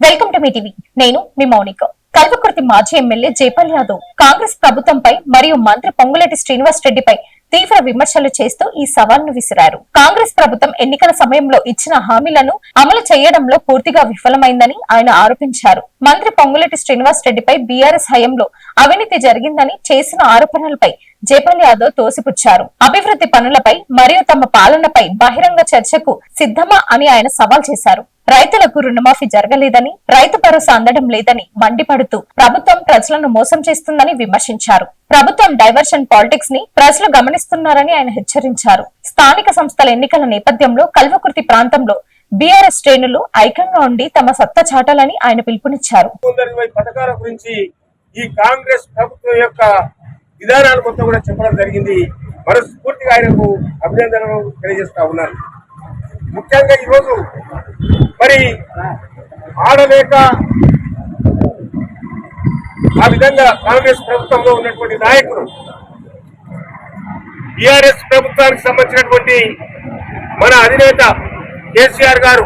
Welcome to me TV. నేను మీ మౌనిక. కల్వకుర్తి మాజీ MLA Jaipal Yadav Congress ప్రభుత్వంపై మరియు మంత్రి పొంగులేటి శ్రీనివాస్ రెడ్డిపై తీవ్ర విమర్శలు చేస్తూ ఈ సవాల్ను విసిరారు. కాంగ్రెస్ ప్రభుత్వం ఎన్నికల సమయంలో ఇచ్చిన హామీలను అమలు చేయడంలో పూర్తిగా విఫలమైందని ఆయన ఆరోపించారు. మంత్రి పొంగులేటి శ్రీనివాస్ రెడ్డిపై బీఆర్ఎస్ హయంలో అవినీతి జరిగిందని చేసిన ఆరోపణలపై జైపాల్ యాదవ్ తోసిపుచ్చారు. అభివృద్ధి పనులపై మరియు తమ పాలనపై బహిరంగ చర్చకు సిద్ధమా అని ఆయన సవాల్ చేశారు. రైతులకు రుణమాఫీ జరగలేదని రైతు భరోసా అందడం లేదని మండిపడుతూ ప్రభుత్వం ప్రజలను మోసం చేస్తుందని విమర్శించారు. ప్రభుత్వం డైవర్షన్ పాలిటిక్స్ని ప్రజలు గమనిస్తున్నారని ఆయన హెచ్చరించారు. స్థానిక సంస్థల ఎన్నికల నేపథ్యంలో కల్వకుర్తి ప్రాంతంలో బీఆర్ఎస్ శ్రేణులు ఐక్యంగా ఉండి తమ సత్తా చాటాలని ఆయన పిలుపునిచ్చారు. పథకాల గురించి ఈ కాంగ్రెస్ ప్రభుత్వం యొక్క విధానాలు మొత్తం కూడా చెప్పడం జరిగింది. మనస్ఫూర్తిగా ఆయనకు అభినందనలు తెలియజేస్తా ఉన్నారు ముఖ్యంగా ఈరోజు మరి ఆడలేక ఆ విధంగా కాంగ్రెస్ ప్రభుత్వంలో ఉన్నటువంటి నాయకులు టిఆర్ఎస్ ప్రభుత్వానికి సంబంధించినటువంటి మన అధినేత కేసీఆర్ గారు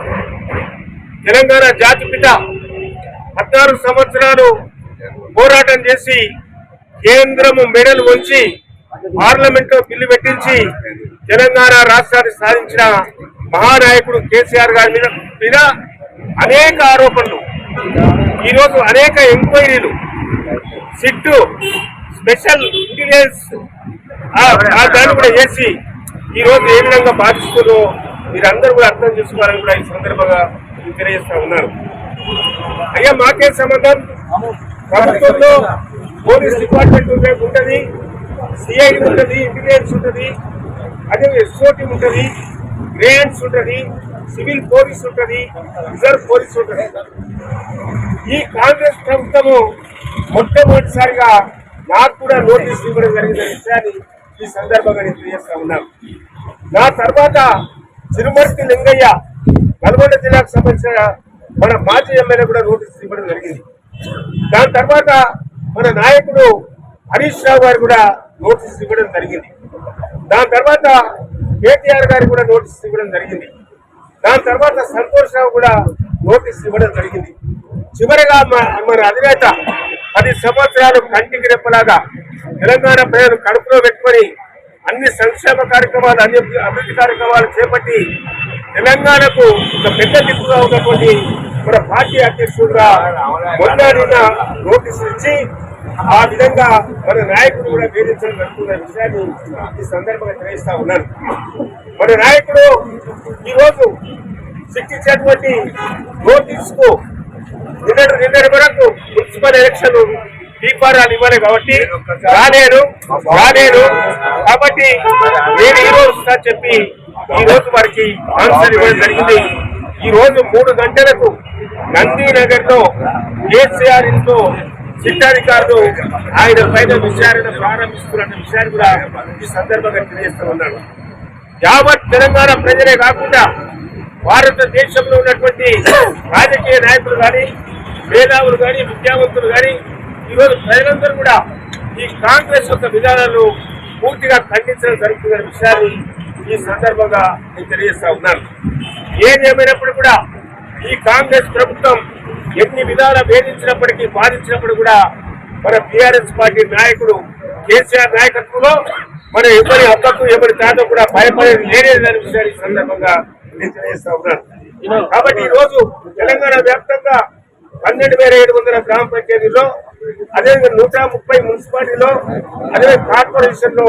తెలంగాణ జాతిపిత పద్నాలుగు సంవత్సరాలు పోరాటం చేసి కేంద్రము మెడల్ వంచి పార్లమెంట్లో బిల్లు పెట్టించి తెలంగాణ రాష్ట్రాన్ని సాధించిన మహానాయకుడు కేసీఆర్ గారి మీద మీద అనేక ఆరోపణలు. ఈరోజు అనేక ఎంక్వైరీలు. సిట్టు స్పెషల్ ఇంటెలిజెన్స్ ఆ- దాన్ని కూడా చేసి ఈ రోజు ఏ విధంగా బాధిస్తుందో మీరందరూ కూడా అర్థం చేసుకోవాలని కూడా ఈ సందర్భంగా తెలియజేస్తా ఉన్నారు. అయ్యా మాకే సంబంధం? ప్రభుత్వంలో పోలీస్ డిపార్ట్మెంట్ ఉంటే- ఉంటుంది సిఐడి ఉంటుంది ఇంటెలిజెన్స్ ఉంటుంది అదే ఎస్ఓటి ఉంటుంది. గ్రేడ్స్ ఉంటుంది సివిల్ పోలీస్ ఉంటది రిజర్వ్ పోలీస్ ఉంటది. ఈ కాంగ్రెస్ ప్రభుత్వము మొట్టమొదటిసారిగా నాకు కూడా నోటీస్ ఇవ్వడం జరిగిన విషయాన్ని ఈ సందర్భంగా నేను తెలియజేస్తా ఉన్నాను. నా తర్వాత తిరుమర్తి లింగయ్య నల్గొండ జిల్లాకు సంబంధించిన మన మాజీ ఎమ్మెల్యే కూడా నోటీస్ ఇవ్వడం జరిగింది. దాని తర్వాత మన నాయకుడు హరీష్ రావు గారు కూడా నోటీస్ ఇవ్వడం జరిగింది. దాని తర్వాత కేటీఆర్ గారు కూడా నోటీస్ ఇవ్వడం జరిగింది. దాని తర్వాత సంతోష్ రావు కూడా నోటీస్ ఇవ్వడం జరిగింది. చివరిగా మన అధినేత పది సంవత్సరాలు కంటికి రెప్పలాగా తెలంగాణ ప్రజలు కడుపులో పెట్టుకొని అన్ని సంక్షేమ కార్యక్రమాలు అన్ని అభివృద్ధి కార్యక్రమాలు చేపట్టి తెలంగాణకు ఒక పెద్ద దిక్కుగా ఉన్నటువంటి మన పార్టీ అధ్యక్షుడుగా మొన్న నోటీసులు ఇచ్చి ఆ విధంగా మన నాయకుడు కూడా వేధించడం జరుగుతున్న విషయాన్ని ఈ సందర్భంగా తెలియజేస్తా ఉన్నాను. మన నాయకుడు ఈరోజు శిక్షించేటువంటి నోటీసుకు నిన్నటి నిన్నటి వరకు మున్సిపల్ ఎలక్షన్ దీపారాలు ఇవ్వాలి కాబట్టి రాలేను రాలేను. కాబట్టి నేను ఈ రోజు సార్ చెప్పి ఈ రోజు వారికి ఆన్సర్ ఇవ్వడం జరిగింది. ఈ రోజు మూడు గంటలకు నందీనగర్లో కేసీఆర్ ఇంట్లో సిద్ధాధికారులు ఆయన పైన విచారణ ప్రారంభిస్తున్న విషయాన్ని కూడా ఈ సందర్భంగా తెలియజేస్తూ ఉన్నాడు. యావత్ తెలంగాణ ప్రజలే కాకుండా భారతదేశంలో ఉన్నటువంటి రాజకీయ నాయకులు కానీ మేధావులు కానీ విద్యావంతులు కానీ ఈరోజు ప్రజలందరూ కూడా ఈ కాంగ్రెస్ యొక్క విధానాలను పూర్తిగా ఖండించడం జరుగుతున్న విషయాన్ని ఈ సందర్భంగా నేను తెలియజేస్తా ఉన్నాను. ఏది కూడా ఈ కాంగ్రెస్ ప్రభుత్వం ఎన్ని విధాల వేధించినప్పటికీ బాధించినప్పుడు కూడా మన టిఆర్ఎస్ పార్టీ నాయకుడు కేసీఆర్ నాయకత్వంలో మన ఎవరి హక్కకు ఎవరి తాత కూడా భయపడేది లేనేదని విషయాన్ని ఈ సందర్భంగా నేను తెలియజేస్తా ఉన్నాను. కాబట్టి ఈ రోజు తెలంగాణ వ్యాప్తంగా పన్నెండు వేల ఏడు వందల గ్రామ పంచాయతీలో అదేవిధంగా నూట ముప్పై మున్సిపాలిటీలో అదే కార్పొరేషన్లో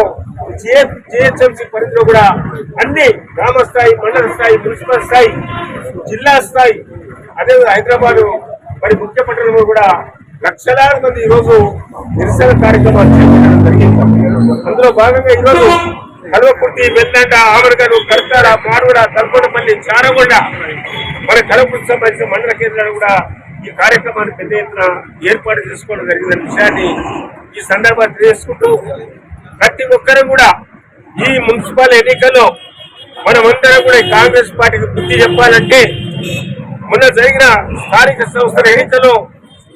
జిహెచ్ఎంసీ పరిధిలో కూడా అన్ని గ్రామ స్థాయి మండల స్థాయి మున్సిపల్ స్థాయి జిల్లా స్థాయి అదేవిధంగా హైదరాబాద్ మరి ముఖ్య పట్టణంలో కూడా లక్షలాది మంది ఈ రోజు నిరసన కార్యక్రమాలు చేపట్టడం జరిగింది. అందులో భాగంగా ఈరోజు కల్వకుర్తి వెల్లంట ఆమరగలు కర్తార మారుడ తల్కొండపల్లి చారగొండ మన కలవకుర్తి సంబంధించిన మండల కేంద్రాలు కూడా ఈ కార్యక్రమాన్ని పెద్ద ఎత్తున ఏర్పాటు చేసుకోవడం జరిగిన విషయాన్ని ఈ సందర్భాన్ని తెలియజేసుకుంటూ ప్రతి ఒక్కరు కూడా ఈ మున్సిపల్ ఎన్నికల్లో మనమందరం కూడా కాంగ్రెస్ పార్టీకి బుద్ధి చెప్పాలంటే మొన్న జరిగిన స్థానిక సంస్థల ఎన్నికల్లో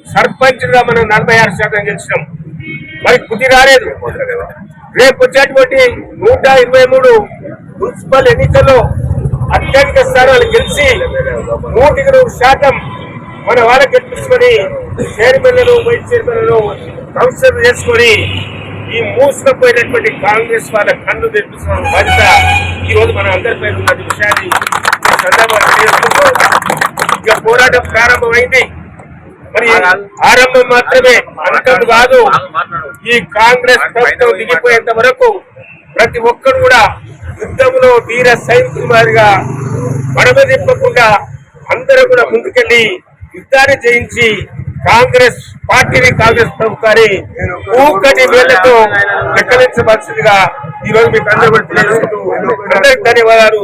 సర్పంచ్గా మనం నలభై ఆరు శాతం గెలిచినాం. మరి కుది రాలేదు. రేపు వచ్చేటువంటి నూట ఇరవై మూడు మున్సిపల్ ఎన్నికల్లో అత్యధిక స్థానాలు గెలిచి నూటికి నూరు శాతం మన వాళ్ళకి గెలిపించుకొని చైర్మన్లను వైస్ చైర్మన్లను కౌన్సిలర్ చేసుకొని ఈ మూసుకపోయినటువంటి కాంగ్రెస్ వాళ్ళ కన్ను తెప్పించిన బాధ్యత ఈ రోజు మన అందరిపై ఉన్న విషయాన్ని ఇక పోరాటం ప్రారంభమైంది. మరి ఆరంభం మాత్రమే అంతం కాదు. ఈ కాంగ్రెస్ ప్రభుత్వం దిగిపోయేంత వరకు ప్రతి ఒక్కరు కూడా యుద్ధంలో వీర సైనికుల మాదిరిగా మడమ తిప్పకుండా అందరూ కూడా ముందుకెళ్ళి యుద్ధాన్ని జయించి కాంగ్రెస్ పార్టీని కాంగ్రెస్ ప్రభుత్వాన్ని ఊకటి వేళ్ళతో లెక్కలించవలసిందిగా ఈ రోజు మీకు అందరూ అందరికి ధన్యవాదాలు.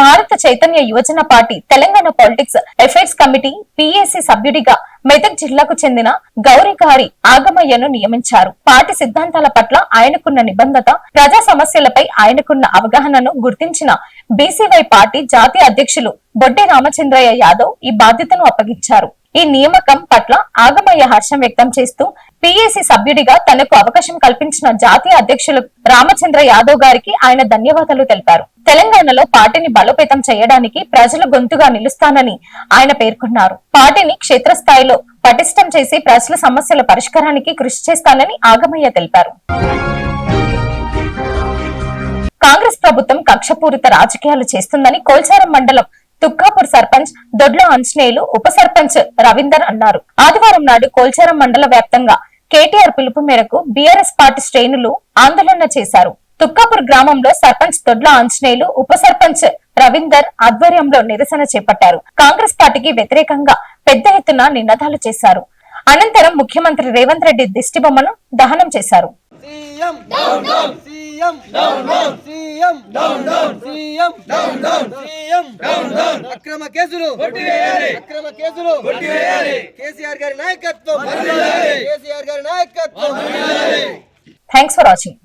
Bharatha Chaitanya Yuvajana party Telangana politics affairs committee PSC సభ్యుడిగా మెదక్ జిల్లాకు చెందిన గౌరిగారి ఆగమయ్యను నియమించారు. పార్టీ సిద్ధాంతాల పట్ల ఆయనకున్న నిబంధత ప్రజా సమస్యలపై ఆయనకున్న అవగాహనను గుర్తించిన బీసీవై పార్టీ జాతీయ అధ్యక్షులు బొడ్డే రామచంద్రయ్య యాదవ్ ఈ బాధ్యతను అప్పగించారు. ఈ నియామకం పట్ల ఆగమయ్య హర్షం వ్యక్తం చేస్తూ పిఏసి సభ్యుడిగా తనకు అవకాశం కల్పించిన జాతీయ అధ్యక్షులు రామచంద్ర యాదవ్ గారికి ఆయన ధన్యవాదాలు తెలిపారు. తెలంగాణలో పార్టీని బలోపేతం చేయడానికి ప్రజల గొంతుగా నిలుస్తానని ఆయన పేర్కొన్నారు. పార్టీని క్షేత్రస్థాయిలో పటిష్టం చేసి ప్రజల సమస్యల పరిష్కారానికి కృషి చేస్తానని ఆగమయ్య తెలిపారు. కాంగ్రెస్ ప్రభుత్వం కక్షపూరిత రాజకీయాలు చేస్తుందని కోల్చారం మండలం తుక్కాపూర్ సర్పంచ్ దొడ్ల ఆంజనేయులు ఉప సర్పంచ్ రవీందర్ అన్నారు ఆదివారం నాడు కోల్చారం మండల వ్యాప్తంగా కేటీఆర్ పిలుపు మేరకు బీఆర్ఎస్ పార్టీ శ్రేణులు ఆందోళన చేశారు తుక్కాపూర్ గ్రామంలో సర్పంచ్ దొడ్ల ఆంజనేయులు ఉప సర్పంచ్ రవీందర్ ఆధ్వర్యంలో నిరసన చేపట్టారు కాంగ్రెస్ పార్టీకి వ్యతిరేకంగా పెద్ద ఎత్తున నినాదాలు చేశారు అనంతరం ముఖ్యమంత్రి రేవంత్ రెడ్డి దిష్టిబొమ్మను దహనం చేశారు CM down down CM down down CM down down CM down down CM down down అక్రమ కేసులు కొట్టివేయాలి అక్రమ కేసులు కొట్టివేయాలి కేసీఆర్ గారి నాయకత్వం వర్ధిల్లాలి కేసీఆర్ గారి నాయకత్వం వర్ధిల్లాలి థ్యాంక్స్ ఫర్ వాచింగ్